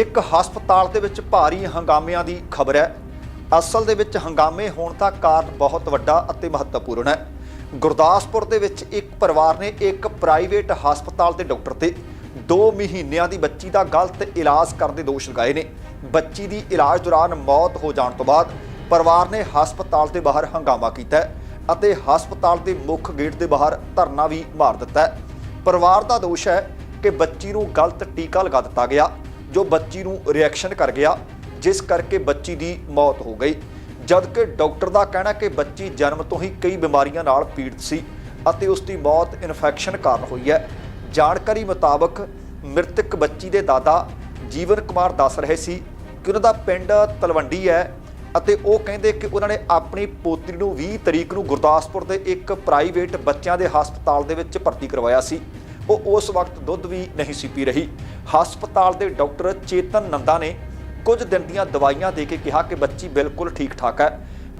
ਇੱਕ ਹਸਪਤਾਲ ਦੇ ਵਿੱਚ ਭਾਰੀ ਹੰਗਾਮਿਆਂ ਦੀ ਖਬਰ ਹੈ। ਅਸਲ ਦੇ ਵਿੱਚ ਹੰਗਾਮੇ ਹੋਣ ਦਾ ਕਾਰਨ ਬਹੁਤ ਵੱਡਾ ਅਤੇ ਮਹੱਤਵਪੂਰਨ ਹੈ। ਗੁਰਦਾਸਪੁਰ ਦੇ ਵਿੱਚ ਇੱਕ ਪਰਿਵਾਰ ਨੇ ਇੱਕ ਪ੍ਰਾਈਵੇਟ ਹਸਪਤਾਲ ਦੇ ਡਾਕਟਰ ਤੇ 2 ਮਹੀਨਿਆਂ ਦੀ ਬੱਚੀ ਦਾ ਗਲਤ ਇਲਾਜ ਕਰਨ ਦੇ ਦੋਸ਼ ਲਗਾਏ ਨੇ। ਬੱਚੀ ਦੀ ਇਲਾਜ ਦੌਰਾਨ ਮੌਤ ਹੋ ਜਾਣ ਤੋਂ ਬਾਅਦ ਪਰਿਵਾਰ ਨੇ ਹਸਪਤਾਲ ਦੇ ਬਾਹਰ ਹੰਗਾਮਾ ਕੀਤਾ ਅਤੇ ਹਸਪਤਾਲ ਦੇ ਮੁੱਖ ਗੇਟ ਦੇ ਬਾਹਰ ਧਰਨਾ ਵੀ ਮਾਰ ਦਿੱਤਾ ਪਰਿਵਾਰ ਦਾ ਦੋਸ਼ ਹੈ ਕਿ ਬੱਚੀ ਨੂੰ ਗਲਤ ਟੀਕਾ ਲਗਾ ਦਿੱਤਾ ਗਿਆ। ਜੋ ਬੱਚੀ ਨੂੰ ਰਿਐਕਸ਼ਨ ਕਰ ਗਿਆ, ਜਿਸ ਕਰਕੇ ਬੱਚੀ ਦੀ ਮੌਤ ਹੋ ਗਈ। ਜਦਕਿ ਡਾਕਟਰ ਦਾ ਕਹਿਣਾ ਕਿ ਬੱਚੀ ਜਨਮ ਤੋਂ ਹੀ ਕਈ ਬਿਮਾਰੀਆਂ ਨਾਲ ਪੀੜਤ ਸੀ ਅਤੇ ਉਸ ਦੀ ਮੌਤ ਇਨਫੈਕਸ਼ਨ ਕਾਰਨ ਹੋਈ ਹੈ। ਜਾਣਕਾਰੀ ਮੁਤਾਬਕ ਮ੍ਰਿਤਕ ਬੱਚੀ ਦੇ ਦਾਦਾ ਜੀਵਨ ਕੁਮਾਰ ਦੱਸ ਰਹੇ ਸੀ ਕਿ ਉਹਨਾਂ ਦਾ ਪਿੰਡ ਤਲਵੰਡੀ ਹੈ ਅਤੇ ਉਹ ਕਹਿੰਦੇ ਕਿ ਉਹਨਾਂ ਨੇ ਆਪਣੀ ਪੋਤਰੀ ਨੂੰ 20 ਤਰੀਕ ਨੂੰ ਗੁਰਦਾਸਪੁਰ ਦੇ ਇੱਕ ਪ੍ਰਾਈਵੇਟ ਬੱਚਿਆਂ ਦੇ ਹਸਪਤਾਲ ਦੇ ਵਿੱਚ ਭਰਤੀ ਕਰਵਾਇਆ ਸੀ। ਉਹ ਉਸ ਵਕਤ ਦੁੱਧ ਵੀ ਨਹੀਂ ਸੀ ਪੀ ਰਹੀ। ਹਸਪਤਾਲ ਦੇ ਡਾਕਟਰ ਚੇਤਨ ਨੰਦਾ ਨੇ ਕੁਝ ਦਿਨ ਦੀਆਂ ਦਵਾਈਆਂ ਦੇ ਕੇ ਕਿਹਾ ਕਿ ਬੱਚੀ ਬਿਲਕੁਲ ਠੀਕ ਠਾਕ ਹੈ,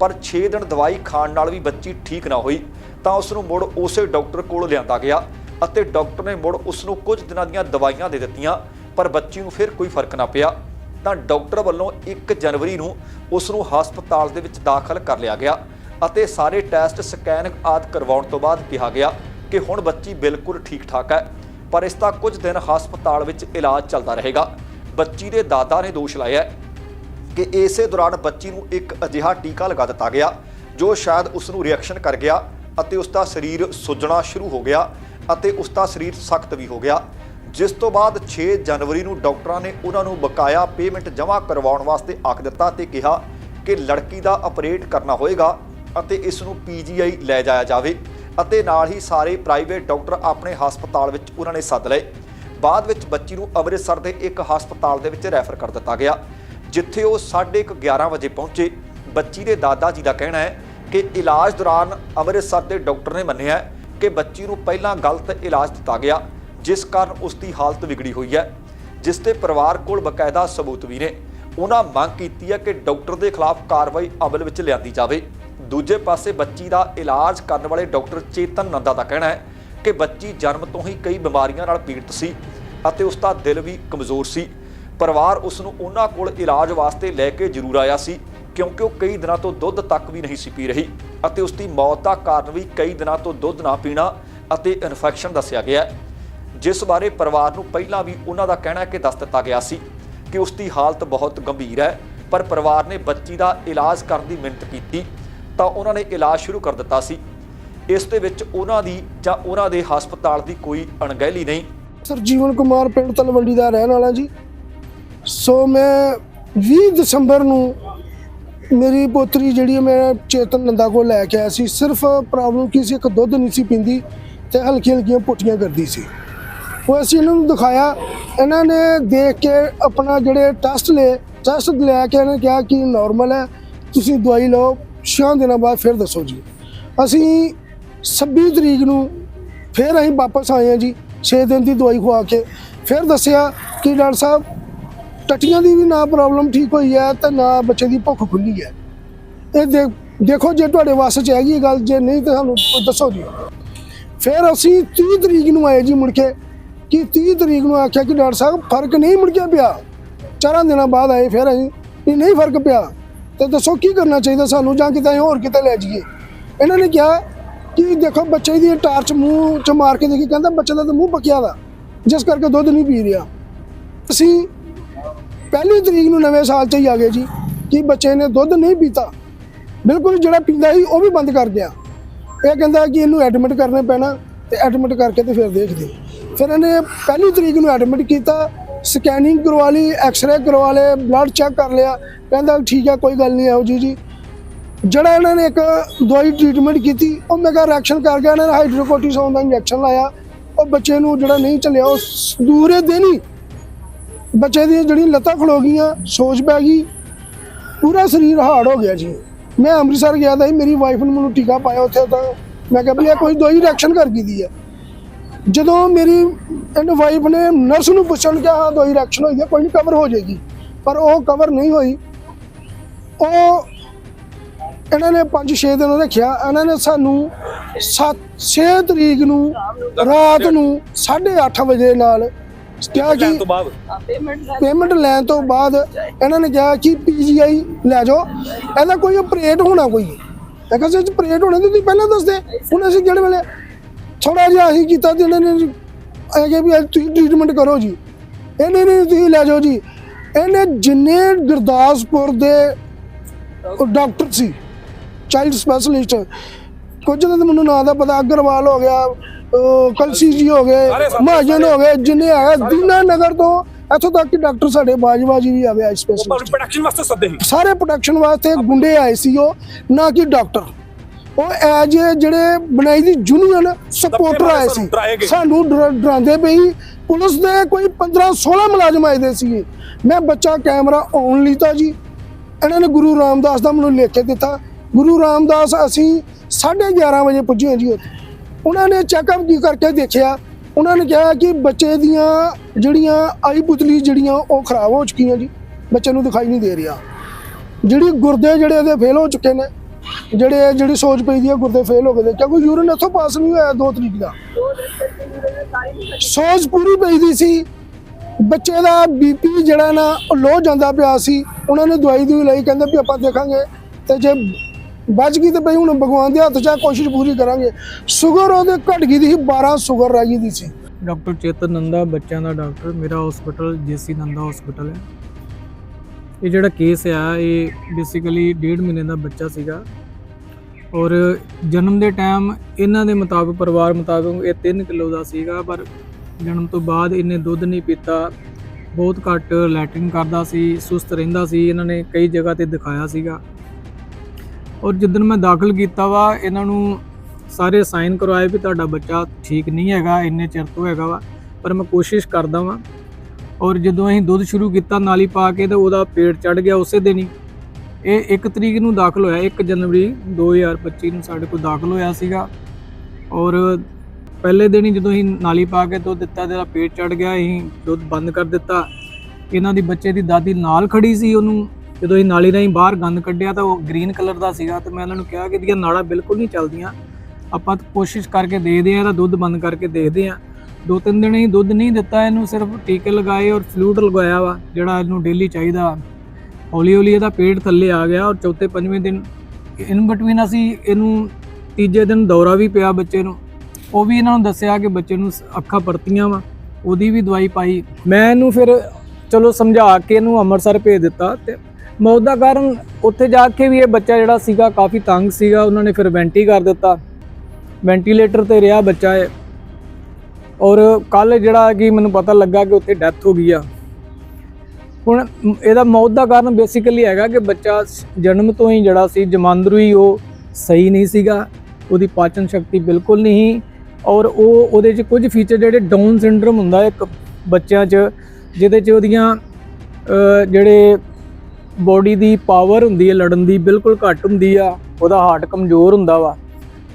ਪਰ 6 ਦਿਨ ਦਵਾਈ ਖਾਣ ਨਾਲ ਵੀ ਬੱਚੀ ਠੀਕ ਨਾ ਹੋਈ, ਤਾਂ ਉਸ ਨੂੰ ਮੁੜ ਉਸੇ ਡਾਕਟਰ ਕੋਲ ਲਿਆਂਦਾ ਗਿਆ ਅਤੇ ਡਾਕਟਰ ਨੇ ਮੁੜ ਉਸ ਨੂੰ ਕੁਝ ਦਿਨਾਂ ਦੀਆਂ ਦਵਾਈਆਂ ਦੇ ਦਿੱਤੀਆਂ, ਪਰ ਬੱਚੀ ਨੂੰ ਫਿਰ ਕੋਈ ਫ਼ਰਕ ਨਾ ਪਿਆ। ਤਾਂ ਡਾਕਟਰ ਵੱਲੋਂ 1 ਜਨਵਰੀ ਨੂੰ ਉਸ ਨੂੰ ਹਸਪਤਾਲ ਦੇ ਵਿੱਚ ਦਾਖਲ ਕਰ ਲਿਆ ਗਿਆ ਅਤੇ ਸਾਰੇ ਟੈਸਟ ਸਕੈਨ ਆਦਿ ਕਰਵਾਉਣ ਤੋਂ ਬਾਅਦ ਕਿਹਾ ਗਿਆ ਕਿ ਹੁਣ ਬੱਚੀ ਬਿਲਕੁਲ ਠੀਕ ਠਾਕ ਹੈ, ਪਰ ਇਸ ਦਾ ਕੁਝ ਦਿਨ ਹਸਪਤਾਲ ਵਿੱਚ ਇਲਾਜ ਚੱਲਦਾ ਰਹੇਗਾ। ਬੱਚੀ ਦੇ ਦਾਦਾ ਨੇ ਦੋਸ਼ ਲਾਇਆ ਕਿ ਇਸੇ ਦੌਰਾਨ ਬੱਚੀ ਨੂੰ ਇੱਕ ਅਜਿਹਾ ਟੀਕਾ ਲਗਾ ਦਿੱਤਾ ਗਿਆ, ਜੋ ਸ਼ਾਇਦ ਉਸ ਨੂੰ ਰਿਐਕਸ਼ਨ ਕਰ ਗਿਆ ਅਤੇ ਉਸ ਦਾ ਸਰੀਰ ਸੁੱਜਣਾ ਸ਼ੁਰੂ ਹੋ ਗਿਆ ਅਤੇ ਉਸ ਦਾ ਸਰੀਰ ਸਖਤ ਵੀ ਹੋ ਗਿਆ। ਜਿਸ ਤੋਂ ਬਾਅਦ 6 ਜਨਵਰੀ ਨੂੰ ਡਾਕਟਰਾਂ ਨੇ ਉਹਨਾਂ ਨੂੰ ਬਕਾਇਆ ਪੇਮੈਂਟ ਜਮ੍ਹਾਂ ਕਰਵਾਉਣ ਵਾਸਤੇ ਆਖ ਦਿੱਤਾ ਤੇ ਕਿਹਾ ਕਿ ਲੜਕੀ ਦਾ ਆਪਰੇਟ ਕਰਨਾ ਹੋਏਗਾ ਅਤੇ ਇਸ ਨੂੰ ਪੀਜੀਆਈ ਲੈ ਜਾਇਆ ਜਾਵੇ। ਅਤੇ ਨਾਲ ਹੀ ਸਾਰੇ ਪ੍ਰਾਈਵੇਟ ਡਾਕਟਰ ਆਪਣੇ ਹਸਪਤਾਲ ਵਿੱਚ ਉਹਨਾਂ ਨੇ ਸੱਦ ਲਏ। ਬਾਅਦ ਵਿੱਚ ਬੱਚੀ ਨੂੰ ਅੰਮ੍ਰਿਤਸਰ ਦੇ ਇੱਕ ਹਸਪਤਾਲ ਦੇ ਵਿੱਚ ਰੈਫਰ ਕਰ ਦਿੱਤਾ ਗਿਆ, ਜਿੱਥੇ ਉਹ 11:30 ਵਜੇ ਪਹੁੰਚੇ। ਬੱਚੀ ਦੇ ਦਾਦਾ ਜੀ ਦਾ ਕਹਿਣਾ ਹੈ ਕਿ ਇਲਾਜ ਦੌਰਾਨ ਅੰਮ੍ਰਿਤਸਰ ਦੇ ਡਾਕਟਰ ਨੇ ਮੰਨਿਆ ਕਿ ਬੱਚੀ ਨੂੰ ਪਹਿਲਾਂ ਗਲਤ ਇਲਾਜ ਦਿੱਤਾ ਗਿਆ, ਜਿਸ ਕਾਰਨ ਉਸ ਦੀ ਹਾਲਤ ਵਿਗੜੀ ਹੋਈ ਹੈ, ਜਿਸ ਤੇ ਪਰਿਵਾਰ ਕੋਲ ਬਕਾਇਦਾ ਸਬੂਤ ਵੀ ਨੇ। ਉਹਨਾਂ ਮੰਗ ਕੀਤੀ ਹੈ ਕਿ ਡਾਕਟਰ ਦੇ ਖਿਲਾਫ ਕਾਰਵਾਈ ਅਮਲ ਵਿੱਚ ਲਿਆਂਦੀ ਜਾਵੇ। ਦੂਜੇ ਪਾਸੇ ਬੱਚੀ ਦਾ ਇਲਾਜ ਕਰਨ ਵਾਲੇ ਡਾਕਟਰ ਚੇਤਨ ਨੰਦਾ ਦਾ ਕਹਿਣਾ ਹੈ ਕਿ ਬੱਚੀ ਜਨਮ ਤੋਂ ਹੀ ਕਈ ਬਿਮਾਰੀਆਂ ਨਾਲ ਪੀੜਤ ਸੀ ਅਤੇ ਉਸ ਦਾ ਦਿਲ ਵੀ ਕਮਜ਼ੋਰ ਸੀ। ਪਰਿਵਾਰ ਉਸ ਨੂੰ ਉਹਨਾਂ ਕੋਲ ਇਲਾਜ ਵਾਸਤੇ ਲੈ ਕੇ ਜ਼ਰੂਰ ਆਇਆ ਸੀ, ਕਿਉਂਕਿ ਉਹ ਕਈ ਦਿਨਾਂ ਤੋਂ ਦੁੱਧ ਤੱਕ ਵੀ ਨਹੀਂ ਸੀ ਪੀ ਰਹੀ ਅਤੇ ਉਸ ਦੀ ਮੌਤ ਦਾ ਕਾਰਨ ਵੀ ਕਈ ਦਿਨਾਂ ਤੋਂ ਦੁੱਧ ਨਾ ਪੀਣਾ ਅਤੇ ਇਨਫੈਕਸ਼ਨ ਦੱਸਿਆ ਗਿਆ ਜਿਸ ਬਾਰੇ ਪਰਿਵਾਰ ਨੂੰ ਪਹਿਲਾਂ ਵੀ ਉਹਨਾਂ ਦਾ ਕਹਿਣਾ ਹੈ ਕਿ ਦੱਸ ਦਿੱਤਾ ਗਿਆ ਸੀ ਕਿ ਉਸ ਦੀ ਹਾਲਤ ਬਹੁਤ ਗੰਭੀਰ ਹੈ, ਪਰ ਪਰਿਵਾਰ ਨੇ ਬੱਚੀ ਦਾ ਇਲਾਜ ਕਰਨ ਦੀ ਮਿਹਨਤ ਕੀਤੀ ਤਾਂ ਉਹਨਾਂ ਨੇ ਇਲਾਜ ਸ਼ੁਰੂ ਕਰ ਦਿੱਤਾ ਸੀ। ਇਸ ਦੇ ਵਿੱਚ ਉਹਨਾਂ ਦੀ ਜਾਂ ਉਹਨਾਂ ਦੇ ਹਸਪਤਾਲ ਦੀ ਕੋਈ ਅਣਗਹਿਲੀ ਨਹੀਂ। ਸਰ, ਜੀਵਨ ਕੁਮਾਰ ਪਿੰਡ ਤਲਵੰਡੀ ਦਾ ਰਹਿਣ ਵਾਲਾ ਜੀ। ਸੋ ਮੈਂ 20 ਦਸੰਬਰ ਨੂੰ ਮੇਰੀ ਪੋਤਰੀ ਜਿਹੜੀ ਮੈਂ ਚੇਤਨ ਨੰਦਾ ਕੋਲ ਲੈ ਕੇ ਆਇਆ ਸੀ। ਸਿਰਫ ਪ੍ਰੋਬਲਮ ਕੀ ਸੀ, ਇੱਕ ਦੁੱਧ ਨਹੀਂ ਸੀ ਪੀਂਦੀ ਤੇ ਹਲਕੀ ਹਲਕੀਆਂ ਪੁੱਟੀਆਂ ਕਰਦੀ ਸੀ। ਉਹ ਅਸੀਂ ਇਹਨਾਂ ਨੂੰ ਦਿਖਾਇਆ। ਇਹਨਾਂ ਨੇ ਦੇਖ ਕੇ ਆਪਣਾ ਜਿਹੜੇ ਟੈਸਟ ਲਏ। ਟੈਸਟ ਲੈ ਕੇ ਇਹਨਾਂ ਨੇ ਕਿਹਾ ਕਿ ਨਾਰਮਲ ਹੈ, ਤੁਸੀਂ ਦਵਾਈ ਲਓ। ਛੇ ਦਿਨਾਂ ਬਾਅਦ ਫਿਰ ਦੱਸੋ ਜੀ। ਅਸੀਂ 26 ਤਰੀਕ ਨੂੰ ਫਿਰ ਅਸੀਂ ਵਾਪਸ ਆਏ ਹਾਂ ਜੀ 6 ਦਿਨ ਦੀ ਦਵਾਈ ਖਵਾ ਕੇ। ਫਿਰ ਦੱਸਿਆ ਕਿ ਡਾਕਟਰ ਸਾਹਿਬ, ਟੱਟੀਆਂ ਦੀ ਵੀ ਨਾ ਪ੍ਰੋਬਲਮ ਠੀਕ ਹੋਈ ਹੈ ਤੇ ਨਾ ਬੱਚੇ ਦੀ ਭੁੱਖ ਖੁੱਲੀ ਹੈ। ਇਹ ਦੇ- ਦੇਖੋ ਜੇ ਤੁਹਾਡੇ ਵੱਸ 'ਚ ਹੈਗੀ ਗੱਲ, ਜੇ ਨਹੀਂ ਤਾਂ ਸਾਨੂੰ ਦੱਸੋ ਜੀ। ਫਿਰ ਅਸੀਂ 30 ਤਰੀਕ ਨੂੰ ਆਏ ਜੀ ਮੁੜ ਕੇ, ਕਿ 30 ਤਰੀਕ ਨੂੰ ਆਖਿਆ ਕਿ ਡਾਕਟਰ ਸਾਹਿਬ, ਫ਼ਰਕ ਨਹੀਂ ਮੁੜ ਕੇ ਪਿਆ। ਚਾਰਾਂ ਦਿਨਾਂ ਬਾਅਦ ਆਏ ਫਿਰ ਅਸੀਂ, ਵੀ ਨਹੀਂ ਫ਼ਰਕ ਪਿਆ। ਤੇ ਦੱਸੋ ਕੀ ਕਰਨਾ ਚਾਹੀਦਾ ਸਾਨੂੰ ਜਾਂ ਕਿਤੇ ਹੋਰ ਕਿਤੇ ਲੈ ਜਾਈਏ। ਇਹਨਾਂ ਨੇ ਕਿਹਾ ਕਿ ਦੇਖੋ ਬੱਚੇ ਦੀ ਟਾਰਚ ਮੂੰਹ ਚ ਮਾਰ ਕੇ ਦੇਖੀ, ਕਹਿੰਦਾ ਬੱਚੇ ਦਾ ਤਾਂ ਮੂੰਹ ਪੱਕਿਆ ਦਾ ਜਿਸ ਕਰਕੇ ਦੁੱਧ ਨਹੀਂ ਪੀ ਰਿਹਾ। ਅਸੀਂ ਪਹਿਲੀ ਤਰੀਕ ਨੂੰ ਨਵੇਂ ਸਾਲ 'ਚ ਹੀ ਆ ਗਏ ਜੀ, ਕਿ ਬੱਚੇ ਨੇ ਦੁੱਧ ਨਹੀਂ ਪੀਤਾ। ਬਿਲਕੁਲ ਜਿਹੜਾ ਪੀਂਦਾ ਸੀ, ਉਹ ਵੀ ਬੰਦ ਕਰ ਗਿਆ ਇਹ ਕਹਿੰਦਾ ਕਿ ਇਹਨੂੰ ਐਡਮਿਟ ਕਰਨਾ ਪੈਣਾ ਤੇ ਐਡਮਿਟ ਕਰਕੇ ਤੇ ਫਿਰ ਦੇਖਦੇ। ਫਿਰ ਇਹਨੇ ਪਹਿਲੀ ਤਰੀਕ ਨੂੰ ਐਡਮਿਟ ਕੀਤਾ ਸਕੈਨਿੰਗ ਕਰਵਾ ਲਈ, ਐਕਸ-ਰੇ ਕਰਵਾ ਲਏ, ਬਲੱਡ ਚੈੱਕ ਕਰ ਲਿਆ, ਕਹਿੰਦਾ ਠੀਕ ਹੈ ਕੋਈ ਗੱਲ ਨਹੀਂ ਆਓ ਜੀ ਜੀ। ਜਿਹੜਾ ਇਹਨਾਂ ਨੇ ਇੱਕ ਦਵਾਈ ਟ੍ਰੀਟਮੈਂਟ ਕੀਤੀ, ਉਹ ਮੈਗਾ ਰਿਐਕਸ਼ਨ ਕਰ ਗਿਆ, ਇਹਨਾਂ ਨੇ ਹਾਈਡਰੋਕੋਰਟਿਸੋਨ ਦਾ ਇੰਜੈਕਸ਼ਨ ਲਾਇਆ। ਉਹ ਬੱਚੇ ਨੂੰ ਜਿਹੜਾ ਨਹੀਂ ਚੱਲਿਆ, ਉਹ ਦੂਰੇ ਦਿਨ ਹੀ ਬੱਚੇ ਦੀਆਂ ਜਿਹੜੀਆਂ ਲੱਤਾਂ ਖਲੋ ਗਈਆਂ, ਸੋਜ ਪੈ ਗਈ, ਪੂਰਾ ਸਰੀਰ ਹਾਰਡ ਹੋ ਗਿਆ ਜੀ। ਮੈਂ ਅੰਮ੍ਰਿਤਸਰ ਗਿਆ ਤਾਂ ਸੀ ਮੇਰੀ ਵਾਈਫ ਨੇ ਮੈਨੂੰ ਟੀਕਾ ਪਾਇਆ ਉੱਥੇ ਤਾਂ। ਮੈਂ ਕਿਹਾ ਵੀ ਇਹ ਕੋਈ ਦਵਾਈ ਰਿਐਕਸ਼ਨ ਕਰ ਗਈ ਦੀ ਹੈ ਜਦੋਂ ਮੇਰੀ ਇਹਨ ਵਾਈਫ ਨੇ ਨਰਸ ਨੂੰ ਪੁੱਛਣ ਕਿ ਹਾਂ ਦਵਾਈ ਰਿਐਕਸ਼ਨ ਹੋਈ ਹੈ ਕੋਈ ਨਹੀਂ ਕਵਰ ਹੋ ਜਾਏਗੀ। ਪਰ ਉਹ ਕਵਰ ਨਹੀਂ ਹੋਈ। ਉਹ ਇਹਨਾਂ ਨੇ 5-6 ਦਿਨ ਰੱਖਿਆ। ਇਹਨਾਂ ਨੇ ਸਾਨੂੰ 7 6 ਤਰੀਕ ਨੂੰ ਰਾਤ ਨੂੰ 8:30 ਵਜੇ ਨਾਲ ਕਿਹਾ ਕਿ ਪੇਮੈਂਟ ਲੈਣ ਤੋਂ ਬਾਅਦ ਇਹਨਾਂ ਨੇ ਕਿਹਾ ਕਿ ਪੀਜੀਆਈ ਲੈ ਜਾਓ। ਇਹਦਾ ਕੋਈ ਆਪਰੇਟ ਹੋਣਾ ਕੋਈ? ਮੈਂ ਕਿਹਾ ਸੀ ਆਪਰੇਟ ਹੋਣਾ ਤੇ ਤੁਸੀਂ ਪਹਿਲਾਂ ਦੱਸਦੇ ਹੁਣ ਅਸੀਂ ਜਿਹੜੇ ਵੇਲੇ ਥੋੜਾ ਜਿਹਾ ਅਸੀਂ ਕੀਤਾ ਤੇ ਇਹਨਾਂ ਨੇ ਕਿ ਵੀ ਤੁਸੀਂ ਟ੍ਰੀਟਮੈਂਟ ਕਰੋ ਜੀ। ਇਹ ਨਹੀਂ ਨਹੀਂ ਤੁਸੀਂ ਲੈ ਜਾਓ ਜੀ। ਇਹਨੇ ਜਿੰਨੇ ਗੁਰਦਾਸਪੁਰ ਦੇ ਡਾਕਟਰ ਸੀ ਚਾਈਲਡ ਸਪੈਸ਼ਲਿਸਟ ਕੁਝ ਦਾ ਮੈਨੂੰ ਨਾਂ ਦਾ ਪਤਾ ਅਗਰਵਾਲ ਹੋ ਗਿਆ ਕਲਸੀ ਜੀ ਹੋ ਗਏ ਮਹਾਜਨ ਹੋ ਗਏ ਜਿੰਨੇ ਹੈਗਾ ਦੀਨਾ ਨਗਰ ਤੋਂ ਇੱਥੋਂ ਤੱਕ ਕਿ ਡਾਕਟਰ ਸਾਡੇ ਬਾਜਵਾਜੀ ਵੀ ਆਵੇ ਸਪੈਸ਼ਲਿਸਟ ਪ੍ਰੋਡਕਸ਼ਨ ਵਾਸਤੇ ਸੱਦੇ ਸਾਰੇ ਪ੍ਰੋਟੈਕਸ਼ਨ ਵਾਸਤੇ ਗੁੰਡੇ ਆਏ ਸੀ ਉਹ ਨਾ ਕਿ ਡਾਕਟਰ। ਉਹ ਐਜ ਜਿਹੜੇ ਬਣਾਈ ਦੀ ਯੂਨੀਅਨ ਸਪੋਰਟਰ ਆਏ। ਸੀ। ਸਾਨੂੰ ਡਰਾ- ਡਰਾਉਂਦੇ ਪਈ ਪੁਲਿਸ ਦੇ ਕੋਈ 15 16 ਮੁਲਾਜ਼ਮ ਆਏ ਦੇ ਸੀਗੇ। ਮੈਂ ਬੱਚਾ ਕੈਮਰਾ ਔਨ ਲੀਤਾ ਜੀ ਇਹਨਾਂ ਨੇ ਗੁਰੂ ਰਾਮਦਾਸ ਦਾ ਮੈਨੂੰ ਲਿਖ ਕੇ ਦਿੱਤਾ। ਗੁਰੂ ਰਾਮਦਾਸ ਅਸੀਂ 11:30 ਵਜੇ ਪੁੱਜੇ ਜੀ ਉੱਥੇ। ਉਹਨਾਂ ਨੇ ਚੈੱਕਅਪ ਕੀ ਕਰਕੇ ਦੇਖਿਆ। ਉਹਨਾਂ ਨੇ ਕਿਹਾ ਕਿ ਬੱਚੇ ਦੀਆਂ ਜਿਹੜੀਆਂ ਆਈ ਪੁਤਲੀ ਜਿਹੜੀਆਂ ਉਹ ਖਰਾਬ ਹੋ ਚੁੱਕੀਆਂ ਜੀ। ਬੱਚੇ ਨੂੰ ਦਿਖਾਈ ਨਹੀਂ ਦੇ ਰਿਹਾ। ਜਿਹੜੀ ਗੁਰਦੇ ਜਿਹੜੇ ਇਹਦੇ ਫੇਲ ਹੋ ਚੁੱਕੇ ਨੇ ਜਿਹੜੇ ਜਿਹੜੀ ਸੋਚ ਪਈ ਦੀ ਹੈ ਗੁਰਦੇ ਫੇਲ ਹੋ ਗਏ ਨੇ। ਕਿਉਂਕਿ ਯੂਰਿਨ ਇੱਥੋਂ ਪਾਸ ਨਹੀਂ ਹੋਇਆ 2 ਤਰੀਕ ਦਾ। ਸੋਚ ਪੂਰੀ ਪਈ ਦੀ ਸੀ। ਬੱਚੇ ਦਾ ਬੀਪੀ ਜਿਹੜਾ ਨਾ, ਉਹ ਲੋ ਜਾਂਦਾ ਪਿਆ ਸੀ। ਉਹਨਾਂ ਨੇ ਦਵਾਈ ਦੂਈ ਲਈ, ਕਹਿੰਦੇ ਵੀ ਆਪਾਂ ਦੇਖਾਂਗੇ। ਤੇ ਜੇ ਬਚ ਗਈ ਤੇ ਭਈ ਹੁਣ ਭਗਵਾਨ ਦੇ ਹੱਥ 'ਚ ਕੋਸ਼ਿਸ਼ ਪੂਰੀ ਕਰਾਂਗੇ। ਸ਼ੂਗਰ ਉਹਦੇ ਘਟ ਗਈ ਦੀ ਸੀ 12 ਸ਼ੂਗਰ ਰਹਿ ਗਈ ਦੀ ਸੀ। ਡਾਕਟਰ ਚੇਤਨ ਨੰਦਾ, ਬੱਚਿਆਂ ਦਾ ਡਾਕਟਰ। ਮੇਰਾ hospital J C Nanda hospital ਹੈ। ਇਹ ਜਿਹੜਾ ਕੇਸ ਆ, ਇਹ ਬੇਸਿਕਲੀ ਡੇਢ ਮਹੀਨੇ ਦਾ ਬੱਚਾ ਸੀਗਾ। ਔਰ ਜਨਮ ਦੇ ਟਾਈਮ ਇਹਨਾਂ ਦੇ ਮੁਤਾਬਕ, ਪਰਿਵਾਰ ਮੁਤਾਬਕ ਇਹ 3 ਕਿਲੋ ਦਾ ਸੀਗਾ, ਪਰ ਜਨਮ ਤੋਂ ਬਾਅਦ ਇਹਨੇ ਦੁੱਧ ਨਹੀਂ ਪੀਤਾ। ਬਹੁਤ ਘੱਟ ਲੈਟਰਿਨ ਕਰਦਾ ਸੀ, ਸੁਸਤ ਰਹਿੰਦਾ ਸੀ, ਇਹਨਾਂ ਨੇ ਕਈ ਜਗ੍ਹਾ ਤੇ ਦਿਖਾਇਆ ਸੀਗਾ। ਔਰ ਜਿੱਦਣ ਮੈਂ ਦਾਖਲ ਕੀਤਾ ਵਾ, ਇਹਨਾਂ ਨੂੰ ਸਾਰੇ ਸਾਈਨ ਕਰਵਾਏ ਵੀ ਤੁਹਾਡਾ ਬੱਚਾ ਠੀਕ ਨਹੀਂ ਹੈਗਾ, ਇੰਨੇ ਚਿਰ ਤੋਂ ਹੈਗਾ ਵਾ, ਪਰ ਮੈਂ ਕੋਸ਼ਿਸ਼ ਕਰਦਾ ਵਾਂ ਔਰ ਜਦੋਂ ਅਸੀਂ ਦੁੱਧ ਸ਼ੁਰੂ ਕੀਤਾ, ਨਾਲੀ ਪਾ ਕੇ ਤੇ ਉਹਦਾ ਪੇਟ ਚੜ ਗਿਆ ਉਸੇ ਦਿਨ ਹੀ। ਇਹ 1 ਤਰੀਕ ਨੂੰ ਦਾਖਲ ਹੋਇਆ 1 ਜਨਵਰੀ 2025 ਨੂੰ ਸਾਡੇ ਕੋਲ ਦਾਖਲ ਹੋਇਆ ਸੀਗਾ। ਔਰ ਪਹਿਲੇ ਦਿਨ ਹੀ ਜਦੋਂ ਅਸੀਂ ਨਾਲੀ ਪਾ ਕੇ ਦੁੱਧ ਦਿੱਤਾ ਤੇ ਇਹਦਾ ਪੇਟ ਚੜ ਗਿਆ, ਅਸੀਂ ਦੁੱਧ ਬੰਦ ਕਰ ਦਿੱਤਾ। ਇਹਨਾਂ ਦੀ ਬੱਚੇ ਦੀ ਦਾਦੀ ਨਾਲ ਖੜੀ ਸੀ ਉਹਨੂੰ। ਜਦੋਂ ਅਸੀਂ ਨਾਲੀ ਰਾਹੀਂ ਬਾਹਰ ਗੰਦ ਕੱਢਿਆ ਤਾਂ ਉਹ ਗ੍ਰੀਨ ਕਲਰ ਦਾ ਸੀਗਾ ਤੇ ਮੈਂ ਇਹਨਾਂ ਨੂੰ ਕਿਹਾ ਕਿ ਇਹਦੀਆਂ ਨਾੜਾਂ ਬਿਲਕੁਲ ਨਹੀਂ ਚੱਲਦੀਆਂ। ਆਪਾਂ ਕੋਸ਼ਿਸ਼ ਕਰਕੇ ਦੇਖਦੇ ਆ ਇਹਦਾ ਦੁੱਧ ਬੰਦ ਕਰਕੇ ਦੇਖਦੇ ਆ ਦੋ ਤਿੰਨ ਦਿਨ ਹੀ ਦੁੱਧ ਨਹੀਂ ਦਿੱਤਾ ਇਹਨੂੰ, ਸਿਰਫ ਟੀਕੇ ਲਗਾਏ ਔਰ ਫਲੂਡ ਲਗਾਇਆ ਵਾ, ਜਿਹੜਾ ਇਹਨੂੰ ਡੇਲੀ ਚਾਹੀਦਾ। ਹੌਲੀ ਹੌਲੀ ਇਹਦਾ ਪੇਟ ਥੱਲੇ ਆ ਗਿਆ ਔਰ ਚੌਥੇ ਪੰਜਵੇਂ ਦਿਨ ਇਨ ਬਿਟਵੀਨ ਅਸੀਂ ਇਹਨੂੰ ਤੀਜੇ ਦਿਨ ਦੌਰਾ ਵੀ ਪਿਆ ਬੱਚੇ ਨੂੰ। ਉਹ ਵੀ ਇਹਨਾਂ ਨੂੰ ਦੱਸਿਆ ਕਿ ਬੱਚੇ ਨੂੰ ਅੱਖਾਂ ਪਰਤੀਆਂ ਵਾ, ਉਹਦੀ ਵੀ ਦਵਾਈ ਪਾਈ। ਮੈਂ ਇਹਨੂੰ ਫਿਰ ਚਲੋ ਸਮਝਾ ਕੇ ਇਹਨੂੰ ਅੰਮ੍ਰਿਤਸਰ ਭੇਜ ਦਿੱਤਾ ਤੇ ਮੌਤ ਦਾ ਕਾਰਨ ਉੱਥੇ ਜਾ ਕੇ ਵੀ ਇਹ ਬੱਚਾ ਜਿਹੜਾ ਸੀਗਾ ਕਾਫੀ ਤੰਗ ਸੀਗਾ, ਉਹਨਾਂ ਨੇ ਫਿਰ ਵੈਂਟੀ ਕਰ ਦਿੱਤਾ। ਵੈਂਟੀਲੇਟਰ ਤੇ ਰਿਹਾ ਬੱਚਾ ਇਹ। ਔਰ ਕੱਲ ਜਿਹੜਾ ਕਿ ਮੈਨੂੰ ਪਤਾ ਲੱਗਾ ਕਿ ਉੱਥੇ ਡੈਥ ਹੋ ਗਈ ਆ। ਹੁਣ ਇਹਦਾ ਮੌਤ ਦਾ ਕਾਰਨ ਬੇਸਿਕਲੀ ਹੈਗਾ ਕਿ ਬੱਚਾ ਜਨਮ ਤੋਂ ਹੀ ਜਿਹੜਾ ਸੀ, ਜਮਾਂਦਰੂ ਹੀ ਉਹ ਸਹੀ ਨਹੀਂ ਸੀਗਾ। ਉਹਦੀ ਪਾਚਨ ਸ਼ਕਤੀ ਬਿਲਕੁਲ ਨਹੀਂ ਔਰ ਉਹ ਉਹਦੇ 'ਚ ਕੁਝ ਫੀਚਰ ਜਿਹੜੇ ਡਾਊਨ ਸਿੰਡਰਮ ਹੁੰਦਾ ਇੱਕ ਬੱਚਿਆਂ 'ਚ, ਜਿਹਦੇ 'ਚ ਉਹਦੀਆਂ ਜਿਹੜੇ ਬੋਡੀ ਦੀ ਪਾਵਰ ਹੁੰਦੀ ਹੈ, ਲੜਨ ਦੀ ਬਿਲਕੁਲ ਘੱਟ ਹੁੰਦੀ ਆ, ਉਹਦਾ ਹਾਰਟ ਕਮਜ਼ੋਰ ਹੁੰਦਾ ਵਾ।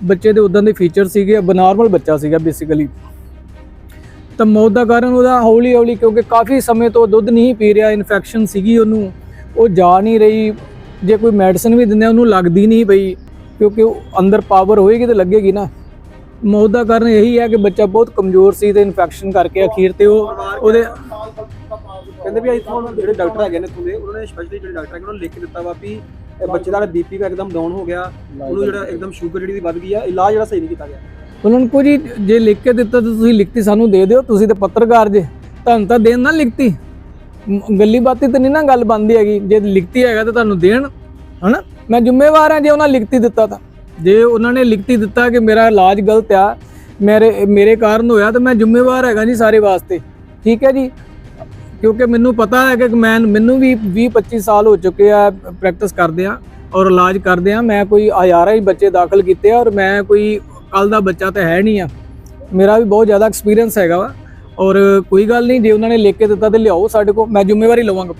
ਬੱਚੇ ਦੇ ਉਦਾਂ ਦੇ ਫੀਚਰ ਸੀਗੇ ਬਨਾਰਮਲ ਬੱਚਾ ਸੀਗਾ ਬੇਸਿਕਲੀ ਤਾਂ ਮੌਤ ਦਾ ਕਾਰਨ ਉਹਦਾ ਹੌਲੀ ਹੌਲੀ, ਕਿਉਂਕਿ ਕਾਫੀ ਸਮੇਂ ਤੋਂ ਦੁੱਧ ਨਹੀਂ ਪੀ ਰਿਹਾ ਇਨਫੈਕਸ਼ਨ ਸੀਗੀ ਉਹਨੂੰ। ਉਹ ਜਾ ਨਹੀਂ ਰਹੀ, ਜੇ ਕੋਈ ਮੈਡੀਸਨ ਵੀ ਦਿੰਦੇ ਉਹਨੂੰ ਲੱਗਦੀ ਨਹੀਂ ਪਈ, ਕਿਉਂਕਿ ਉਹ ਅੰਦਰ ਪਾਵਰ ਹੋਏਗੀ ਤੇ ਲੱਗੇਗੀ ਨਾ। ਮੌਤ ਦਾ ਕਾਰਨ ਇਹੀ ਹੈ ਕਿ ਬੱਚਾ ਬਹੁਤ ਕਮਜ਼ੋਰ ਸੀ ਤੇ ਇਨਫੈਕਸ਼ਨ ਕਰਕੇ ਅਖੀਰ ਤੇ ਉਹ ਉਹਦੇ ਕਹਿੰਦੇ ਵੀ ਇੱਥੋਂ ਜਿਹੜੇ ਡਾਕਟਰ ਹੈਗੇ ਨੇ ਇੱਥੋਂ ਉਹਨਾਂ ਨੇ ਸਪੈਸ਼ਲੀ ਜਿਹੜੇ ਡਾਕਟਰ ਹੈਗੇ ਉਹਨਾਂ ਨੇ ਲਿਖ ਕੇ ਦਿੱਤਾ ਵਾ ਵੀ ਬੱਚੇ ਦਾ ਬੀਪੀ ਦਾ ਇੱਕਦਮ ਡਾਊਨ ਹੋ ਗਿਆ, ਉਹਨੂੰ ਜਿਹੜਾ ਇੱਕਦਮ ਸ਼ੂਗਰ ਜਿਹੜੀ ਦੀ ਵੱਧ ਗਈ ਆ, ਇਲਾਜ ਜਿਹੜਾ ਸਹੀ ਨਹੀਂ ਕੀਤਾ ਗਿਆ। ਉਹਨਾਂ ਨੂੰ ਕੋਈ ਜੇ ਲਿਖ ਕੇ ਦਿੱਤਾ ਤਾਂ ਤੁਸੀਂ ਲਿਖਤੀ ਸਾਨੂੰ ਦੇ ਦਿਓ, ਤੁਸੀਂ ਤਾਂ ਪੱਤਰਕਾਰ ਜੇ। ਤੁਹਾਨੂੰ ਤਾਂ ਦੇਣ ਨਾ ਲਿਖਤੀ। ਗੱਲੀ ਬਾਤੀ ਤੇ ਨਹੀਂ ਨਾ ਗੱਲ ਬੰਦੀ ਹੈਗੀ। ਜੇ ਲਿਖਤੀ ਹੈਗਾ ਤਾਂ ਤੁਹਾਨੂੰ ਦੇਣ, ਹਨਾ? ਮੈਂ ਜ਼ਿੰਮੇਵਾਰ ਹਾਂ ਜੇ ਉਹਨਾਂ ਲਿਖਤੀ ਦਿੱਤਾ ਤਾਂ। ਜੇ ਉਹਨਾਂ ਨੇ ਲਿਖਤੀ ਦਿੱਤਾ ਕਿ ਮੇਰਾ ਇਲਾਜ ਗਲਤ ਆ, ਮੇਰੇ ਮੇਰੇ ਕਾਰਨ ਹੋਇਆ ਤਾਂ ਮੈਂ ਜ਼ਿੰਮੇਵਾਰ ਹੈਗਾ ਜੀ ਸਾਰੇ ਵਾਸਤੇ। ਠੀਕ ਹੈ ਜੀ? ਕਿਉਂਕਿ ਮੈਨੂੰ ਪਤਾ ਹੈ ਕਿ ਮੈਂ, ਮੈਨੂੰ ਵੀ 20 25 ਸਾਲ ਹੋ ਚੁੱਕੇ ਆ ਪ੍ਰੈਕਟਿਸ ਕਰਦੇ ਆ ਔਰ ਇਲਾਜ ਕਰਦੇ ਆ। ਮੈਂ ਕੋਈ ਹਜ਼ਾਰਾਂ ਹੀ ਬੱਚੇ ਦਾਖਲ ਕੀਤੇ ਆ ਔਰ ਮੈਂ ਕੋਈ ਕੱਲ ਦਾ ਬੱਚਾ ਤਾਂ ਹੈ ਨਹੀਂ ਆ। ਮੇਰਾ ਵੀ ਬਹੁਤ ਜ਼ਿਆਦਾ ਐਕਸਪੀਰੀਅੰਸ ਹੈਗਾ ਵਾ। ਔਰ ਕੋਈ ਗੱਲ ਨਹੀਂ, ਜੇ ਉਹਨਾਂ ਨੇ ਲਿਖ ਕੇ ਦਿੱਤਾ ਤੇ ਲਿਆਓ ਸਾਡੇ ਕੋਲ, ਮੈਂ ਜ਼ਿੰਮੇਵਾਰੀ ਲਵਾਂਗਾ।